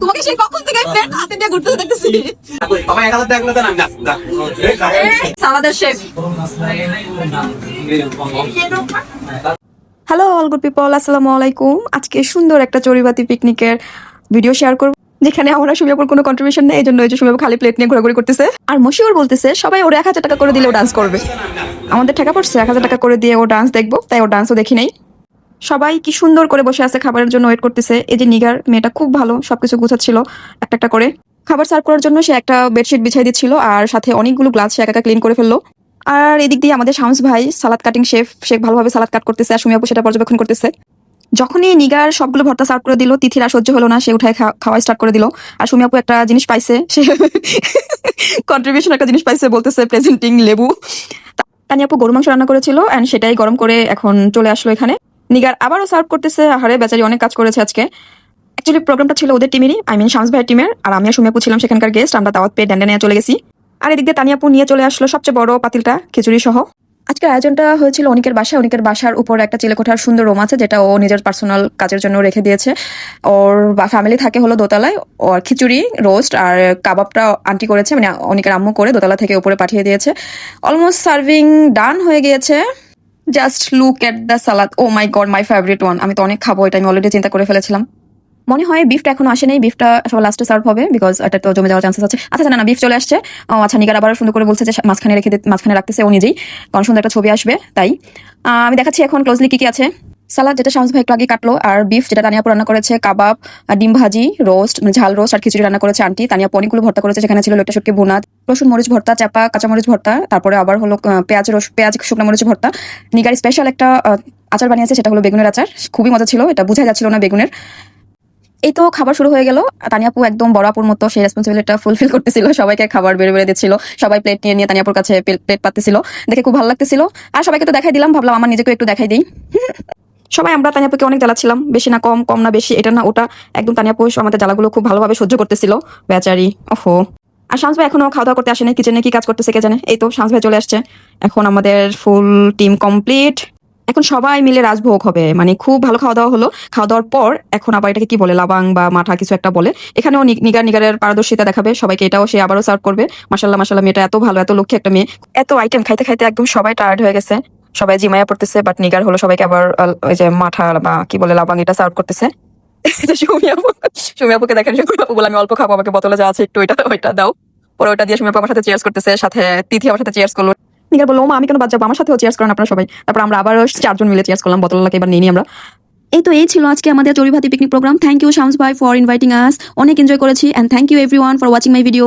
তোমাকে সেই কখন থেকে হাতে নিয়ে ঘুরতে দেখতেছি। সালাদের chef. Hello all good people আসসালামু আলাইকুম। আজকে সুন্দর একটা চড়িবাতি পিকনিকের ভিডিও শেয়ার করব, যেখানে আমরা সুমিয়াপুর কোনো কন্ট্রিবিউশন নেই এই জন্য ওই যে সুমিয়াপুর খালি প্লেট নিয়ে ঘোরাঘুরি করতেছে। আর মশিউর বলতেছে, সবাই ওর এক হাজার টাকা করে দিলে ও ডান্স করবে। আমাদের টাকা পড়ছে, এক হাজার টাকা করে দিয়ে ও ডান্স দেখব, তাই ও ডান্সও দেখি নাই। সবাই কি সুন্দর করে বসে আছে খাবারের জন্য ওয়েট করতেছে। এই যে নিগার, মেয়েটা খুব ভালো, সবকিছু গুছাচ্ছিল একটা একটা করে। খাবার সার্ভ করার জন্য সে একটা বেডশিট বিছাই দিচ্ছিল আর সাথে অনেকগুলো গ্লাস সে একা ক্লিন করে ফেলল। আর এদিক দিয়ে আমাদের শামস ভাই, সালাদ কাটিং শেফ শেখ ভালোভাবে সালাদ কাট করতেছে আর সুমি আপু সেটা পর্যবেক্ষণ করতেছে। যখনই নিগার সবগুলো ভর্তা সার্ভ করে দিল, তিথির আর সহ্য হলো না, সে উঠায় খাওয়া স্টার্ট করে দিল। আর সুমি আপু একটা জিনিস পাইছে, সে কন্ট্রিবিউশন একটা জিনিস পাইছে, বলতেছে প্রেজেন্টিং লেবু। তানি আপু গরু মাংস রান্না করেছিল অ্যান্ড সেটাই গরম করে এখন চলে আসলো এখানে। নিগার আবারও সার্ভ করতেছে, আহারে, বেচারি অনেক কাজ করেছে আজকে। অ্যাকচুয়ালি প্রোগ্রামটা ছিল ওদের টিমেরই আই মিন শামস ভাইয়ের টিমের আর আমি আর সুমি আপু ছিলাম সেখানকার গেস্ট আমরা দাওয়াত পেয়ে ড্যান্ডা নিয়ে চলে গেছি। আর এদিক দিয়ে নিয়ে চলে আসলো সবচেয়ে বড় পাতিলটা, খিচুড়ি সহ। আজকের আয়োজনটা হয়েছিল অনেকের বাসায় অনেকের বাসার উপর একটা চিলেকোঠার সুন্দর রুম আছে, যেটা ও নিজের পার্সোনাল কাজের জন্য রেখে দিয়েছে। ওর বা ফ্যামিলি থাকে হলো দোতলায়, ওর খিচুড়ি রোস্ট আর কাবাবটা আন্টি করেছে মানে অনেকের আম্মু করে দোতলা থেকে উপরে পাঠিয়ে দিয়েছে। অলমোস্ট সার্ভিং ডান হয়ে গিয়েছে। Just look at the salad oh my god my favourite one আমি তো অনেক খাব, এটা আমি অলরেডি চিন্তা করে ফেলেছিলাম। মনে হয় বিফটা এখনও আসে নাই বিফটা সবার লাস্টে সার্ভ হবে বিকজ এটা তো জমে যাওয়ার চান্সেস আছে। আচ্ছা না না বিফ চলে আসছে। ও আচ্ছা নিগার আবার সুন্দর করে বলছে যে মাঝখানে রেখে মাঝখানে রাখতেছে ও নিজেই। কারণ সুন্দর একটা ছবি আসবে, তাই। আমি দেখাচ্ছি এখন ক্লোজলি কি কি আছে। সালাদ, যেটা শামস ভাই একটু আগে কাটলো, আর বিফ যেটা তানিয়াপু রান্না করেছে, কাবাব ডিম ভাজি রোস্ট মানে ঝাল রোস্ট আর খিচুড়ি রান্না করেছে আন্টি। তানিয়াপু অনেকগুলো ভর্তা করেছে সেখানে ছিল লোটা শুটকি বুনাদ রসুন, মরিচ ভর্তা চাপা কাঁচামরিচ ভর্তা, তারপরে আবার হলো পেঁয়াজ রস পেঁয়াজ, শুকনো মরিচ ভর্তা। নিগার স্পেশাল একটা আচার বানিয়েছে, সেটা হলো বেগুনের আচার। খুবই মজা ছিল, এটা বোঝা যাচ্ছিল না বেগুনের। এই তো খাবার শুরু হয়ে গেল। তানিয়াপু একদম বড় আপুর মতো সেই রেসপন্সিবিলিটিটা ফুলফিল করতেছিল, সবাইকে খাবার বেড়ে বেড়ে দিচ্ছিল, সবাই প্লেট নিয়ে নিয়ে তানিয়াপুর কাছে প্লেট পাতেছিল দেখে খুব ভালো লাগতেছিল। আর সবাইকে তো দেখাই দিলাম, ভাবলাম আমার নিজেকে একটু দেখাই দিই। সবাই আমরা তানিয়াপুকে অনেক জ্বালাচ্ছিলাম, বেশি না কম কম না বেশি, এটা না ওটা। একদম তানিয়াপু আমাদের জ্বালাগুলো খুব ভালোভাবে সহ্য করতেছিল। বেচারি, ওহো। আর শামস ভাই এখনও খাওয়া দাওয়া করতে আসেনি কিচেনে কি কাজ করতেছে কে জানে? এই তো শামস ভাই চলে আসছে। এখন আমাদের ফুল টিম কমপ্লিট এখন সবাই মিলে রাজভোগ হবে। মানে খুব ভালো খাওয়া দাওয়া হলো। খাওয়া দাওয়ার পর এখন আবার এটাকে কি বলে, লাবাং বা মাঠা কিছু একটা বলে। এখানেও নিগার নিগারের পারদর্শিতা দেখাবে। সবাইকে এটাও সে আবারও সার্ভ করবে। মাসাল্লাহ মাসাল্লাহ মেয়েটা এত ভালো, এত লক্ষ্যে একটা মেয়ে। এত আইটেম খাইতে খাইতে একদম সবাই টায়ার্ড হয়ে গেছে। সবাই জিমায়া পড়তেছে বাট নিগার হলো সবাইকে আবার ওই যে মাঠা বা কি বলে, লাবাং এটা সার্ভ করতেছে। সুমি দেখেন আপু বলে, আমি অল্প খাব, আমাকে বোতলে যা আছে একটু ওইটা ওইটা দাও। পরে ওইটা দিয়ে সুমি আমার সাথে চেয়ার্স করতেছে, সাথে তিথি আমার সাথে চেয়ার্স করল। নিগার বলল আমি কেন বাদ যাব? আমার সাথেও চেয়ার্স করেন আপনারা সবাই। তারপর আমরা আবার চারজন মিলে চেয়ার্স করলাম বতলাকে এবার নিয়ে আমরা। এই তো এই ছিল আজকে আমাদের চরিভাতি picnic programme thank you Shams ভাই ফর ইনভাইটিং আস অনেক এনজয় করেছি। And thank you everyone for watching my video